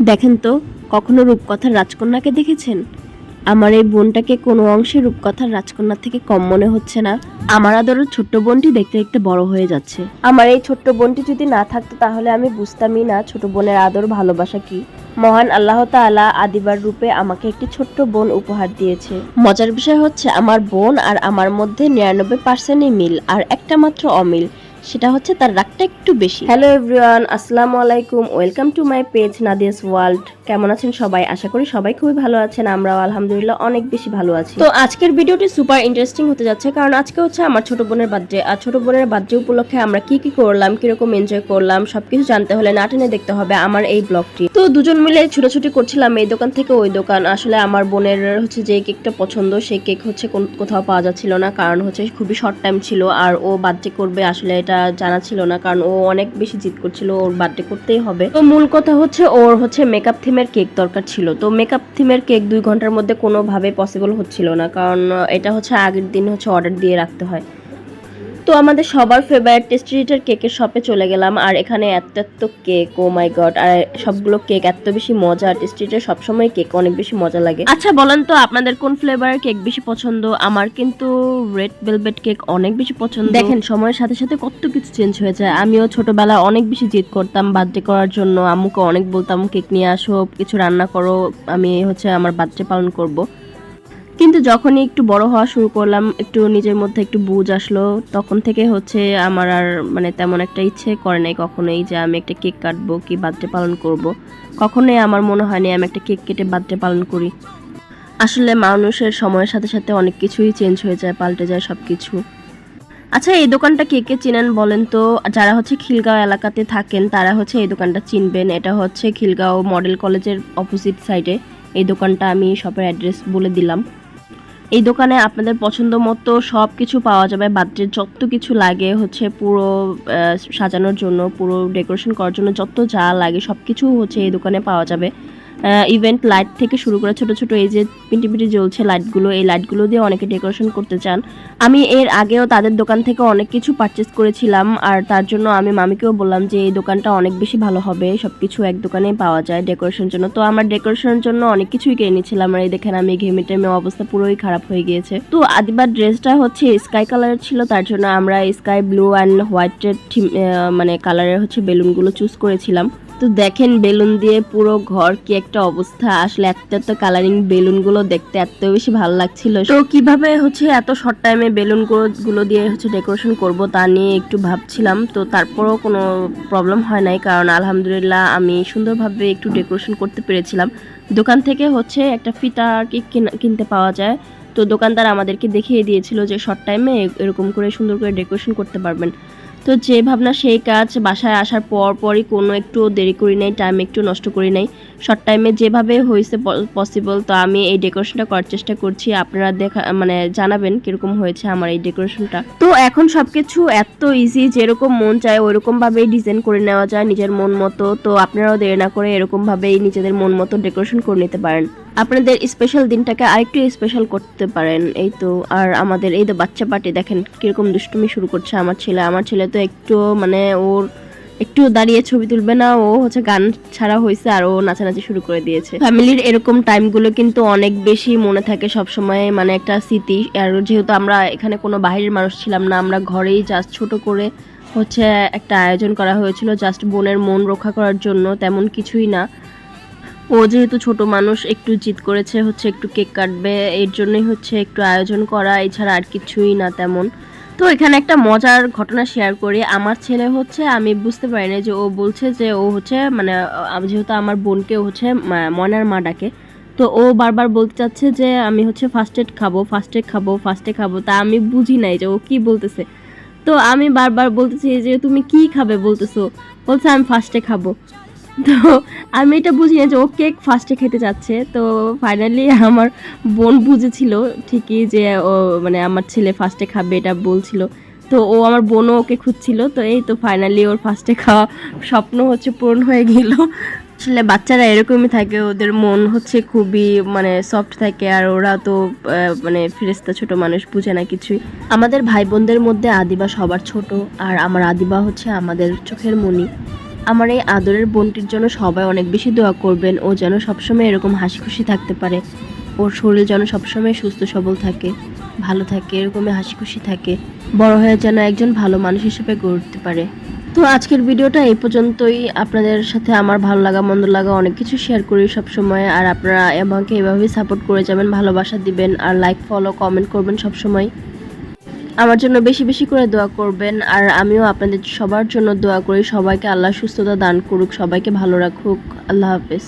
দেখেন তো, কখনো রূপকথার রাজকন্যাকে দেখেছেন? আমার এই বোনটাকে কোনো অংশে রূপকথার রাজকন্যা থেকে কম মনে হচ্ছে না। আমার আদরের ছোট্ট বোনটি দেখতে দেখতে বড় হয়ে যাচ্ছে। আমার এই ছোট্ট বোনটি যদি না থাকতো, তাহলে আমি বুঝতামই না ছোট বোনের আদর ভালোবাসা কি। মহান আল্লাহ তাআলা আদিবার রূপে আমাকে একটি ছোট্ট বোন উপহার দিয়েছে। মজার বিষয় হচ্ছে, আমার বোন আর আমার মধ্যে নিরানব্বই পার্সেন্টই মিল, আর একটা মাত্র অমিল। সেটা হচ্ছে তার রাগটা একটু বেশি। হ্যালো এভরিওয়ান আসসালামু আলাইকুম welcome to my page Nadia's world কেমন আছেন সবাই? আশা করি সবাই খুবই ভালো আছেন আমরাও আলহামদুলিল্লাহ অনেক বেশি ভালো আছি। তো আজকের ভিডিওটি সুপার ইন্টারেস্টিং হতে যাচ্ছে কারণ আজকে হচ্ছে আমার ছোট বোনের বার্থডে আর ছোট বোনের বার্থডে উপলক্ষে আমরা কি কি করলাম কীরকম এনজয় করলাম সবকিছু জানতে হলে না টেনে দেখতে হবে আমার এই ব্লগটি তো দুজন মিলে ছুটোছুটি করছিলাম এই দোকান থেকে ওই দোকান। আসলে আমার বোনের হচ্ছে যে কেকটা পছন্দ সেই কেক হচ্ছে কোথাও পাওয়া যাচ্ছিল না কারণ হচ্ছে খুবই শর্ট টাইম ছিল আর ও বার্থডে করবে আসলে এটা জানা ছিল না, কারণ ও অনেক বেশি জিদ করছিল, ওর বার্থডে করতেই হবে। তো মূল কথা হচ্ছে ওর হচ্ছে মেকআপ থিমের কেক দরকার ছিল। তো মেকআপ থিমের কেক দুই ঘণ্টার মধ্যে কোনোভাবে পসিবল হচ্ছিল না, কারণ এটা হচ্ছে আগের দিন হচ্ছে অর্ডার দিয়ে রাখতে হয়। তো আমাদের সবার ফেভারিট টেস্টিটার কেকের শপে চলে গেলাম। আর এখানে এত এত কেক ও মাই গড আর সবগুলো কেক এত বেশি মজা। টেস্টিটার সবসময় কেক অনেক বেশি মজা লাগে। আচ্ছা বলেন তো আপনাদের কোন ফ্লেভারের কেক বেশি পছন্দ? আমার কিন্তু রেড ভেলভেট কেক অনেক বেশি পছন্দ। দেখেন, সময়ের সাথে সাথে কত কিছু চেঞ্জ হয়ে যায়। আমিও ছোটবেলায় অনেক বেশি জিদ করতাম বার্থডে করার জন্য। আম্মুকে অনেক বলতাম কেক নিয়ে আসো, কিছু রান্না করো, আমি হচ্ছে আমার বার্থডে পালন করব। কিন্তু যখনই একটু বড় হওয়া শুরু করলাম, একটু নিজের মধ্যে একটু বুঝ আসলো, তখন থেকে হচ্ছে আমার আর মানে তেমন একটা ইচ্ছে করে নাই কখনোই যে আমি একটা কেক কাটবো কি বার্থডে পালন করব। কখনোই আমার মনে হয়নি আমি একটা কেক কেটে বার্থডে পালন করি। আসলে মানুষের সময়ের সাথে সাথে অনেক কিছুই চেঞ্জ হয়ে যায়, পাল্টে যায় সব কিছু আচ্ছা এই দোকানটা কে কে চিনেন বলেন তো? যারা হচ্ছে খিলগাঁও এলাকাতে থাকেন, তারা হচ্ছে এই দোকানটা চিনবেন। এটা হচ্ছে খিলগাঁও মডেল কলেজের অপোজিট সাইডে এই দোকানটা আমি শপের অ্যাড্রেস বলে দিলাম। এই দোকানে আপনাদের পছন্দ মতো সব কিছু পাওয়া যাবে বার্থডে যত কিছু লাগে, হচ্ছে পুরো সাজানোর জন্য, পুরো ডেকোরেশন করার জন্য যত যা লাগে সব কিছু হচ্ছে এই দোকানে পাওয়া যাবে। ইভেন্ট লাইট থেকে শুরু করে ছোট ছোট এই যে পিটি পিটি জ্বলছে লাইটগুলো এই লাইটগুলো দিয়ে অনেকে ডেকোরেশন করতে চান। আমি এর আগেও তাদের দোকান থেকে অনেক কিছু পারচেস করেছিলাম, আর তার জন্য আমি মামিকেও বললাম যে এই দোকানটা অনেক বেশি ভালো হবে সব কিছু এক দোকানেই পাওয়া যায় ডেকোরেশনের জন্য। তো আমার ডেকোরেশনের জন্য অনেক কিছুই কিনে নিয়েছিলাম, আর এই দেখেন আমি ঘেমে টেমে অবস্থা পুরোই খারাপ হয়ে গিয়েছে। তো আদিবার ড্রেসটা হচ্ছে স্কাই কালারের ছিল, তার জন্য আমরা স্কাই ব্লু অ্যান্ড হোয়াইটের মানে কালারের হচ্ছে বেলুনগুলো চুজ করেছিলাম। তো দেখেন, বেলুন দিয়ে পুরো ঘর কি একটা অবস্থা। আসলে এত এত কালারিং বেলুনগুলো দেখতে এত বেশি ভালো লাগছিল। তো কীভাবে হচ্ছে এত শর্ট টাইমে বেলুনগুলো দিয়ে হচ্ছে ডেকোরেশন করব তা নিয়ে একটু ভাবছিলাম। তো তারপরও কোনো প্রবলেম হয় নাই, কারণ আলহামদুলিল্লাহ আমি সুন্দরভাবে একটু ডেকোরেশন করতে পেরেছিলাম। দোকান থেকে হচ্ছে একটা ফিতা কি কিনা- কিনতে পাওয়া যায়। তো দোকানদার আমাদেরকে দেখিয়ে দিয়েছিল যে শর্ট টাইমে এরকম করে সুন্দর করে ডেকোরেশন করতে পারবেন। তো যে ভাবনা সেই কাজ, বাসায় আসার পর পরই কোনো একটু দেরি করি নাই টাইম একটু নষ্ট করি নাই। শর্ট টাইমে যেভাবে হয়েছে পসিবল তো আমি এই ডেকোরেশনটা করার চেষ্টা করছি। আপনারা দেখা মানে জানাবেন কীরকম হয়েছে আমার এই ডেকোরেশনটা তো এখন সবকিছু এত ইজি যেরকম মন চায় ওইরকম ভাবেই ডিজাইন করে নেওয়া যায় নিজের মন মতো। তো আপনারাও দেরি না করে এরকমভাবেই নিজেদের মন মতো ডেকোরেশন করে নিতে পারেন। আপনাদের স্পেশাল দিনটাকে আরেকটু স্পেশাল করতে পারেন, এই তো। আর আমাদের এই তো বাচ্চা পার্টি দেখেন, কীরকম দুষ্টুমি শুরু করছে আমার ছেলে। আমার ছেলে তো একটু মানে ওর একটু দাঁড়িয়ে ছবি তুলবে না, ও হচ্ছে গান ছাড়া হয়েছে আর ও নাচানাচি শুরু করে দিয়েছে। ফ্যামিলির এরকম টাইমগুলো কিন্তু অনেক বেশি মনে থাকে সব সময় মানে একটা স্মৃতি। আর যেহেতু আমরা এখানে কোনো বাইরের মানুষ ছিলাম না, আমরা ঘরেই জাস্ট ছোট করে হচ্ছে একটা আয়োজন করা হয়েছিল জাস্ট বোনের মন রক্ষা করার জন্য, তেমন কিছুই না। ও যেহেতু ছোট মানুষ, একটু জিদ করেছে, হচ্ছে একটু কেক কাটবে, এর জন্যই হচ্ছে একটু আয়োজন করা, এছাড়া আর কিছুই না তেমন। তো এখানে একটা মজার ঘটনা শেয়ার করি। আমার ছেলে হচ্ছে, আমি বুঝতে পারি না যে ও বলছে যে ও হচ্ছে মানে যেহেতু আমার বোনকে হচ্ছে ময়নার মা ডাকে, তো ও বারবার বলতে চাচ্ছে যে আমি হচ্ছে ফার্স্ট এড খাব ফার্স্ট এড খাব ফার্স্ট এড খাব, তা আমি বুঝি নাই যে ও কি বলতেছে। তো আমি বারবার বলতেছি যে তুমি কি খাবে? বলতেছো। বলছে, আমি ফার্স্টে খাব। তো আমি এটা বুঝি না যে ও কেক ফার্স্টে খেতে চাচ্ছে তো ফাইনালি আমার বোন বুঝেছিল ঠিকই যে ও মানে আমার ছেলে ফার্স্টে খাবে এটা বলছিল। তো ও আমার বোনও ওকে খুঁজছিল। তো এই তো ফাইনালি ওর ফার্স্টে খাওয়া স্বপ্ন হচ্ছে পূরণ হয়ে গেল। আসলে বাচ্চারা এরকমই থাকে, ওদের মন হচ্ছে খুবই মানে সফট থাকে আর ওরা তো মানে ফিরেস্তা ছোট মানুষ, বুঝে না কিছুই। আমাদের ভাই বোনদের মধ্যে আদিবা সবার ছোট আর আমার আদিবা হচ্ছে আমাদের চোখের মনি। আমার এই আদরের বোনটির জন্য সবাই অনেক বেশি দোয়া করবেন। ও যেন সবসময় এরকম হাসি খুশি থাকতে পারে। ওর শরীর যেন সবসময় সুস্থ, সবল থাকে, ভালো থাকে, এরকমই হাসি খুশি থাকে। বড় হয়ে যেন একজন ভালো মানুষ হিসেবে গড়ে উঠতে পারে। তো আজকের ভিডিওটা এই পর্যন্তই। আপনাদের সাথে আমার ভালো লাগা, মন্দ লাগা অনেক কিছু শেয়ার করি সব সময় আর আপনারা আমাকে এভাবেই সাপোর্ট করে যাবেন, ভালোবাসা দিবেন। আর লাইক ফলো কমেন্ট করবেন সব সময় আমার জন্য বেশি বেশি করে দোয়া করবেন আর আমিও আপনাদের সবার জন্য দোয়া করি সবাইকে আল্লাহ সুস্থতা দান করুক, সবাইকে ভালো রাখুক। আল্লাহ হাফেজ।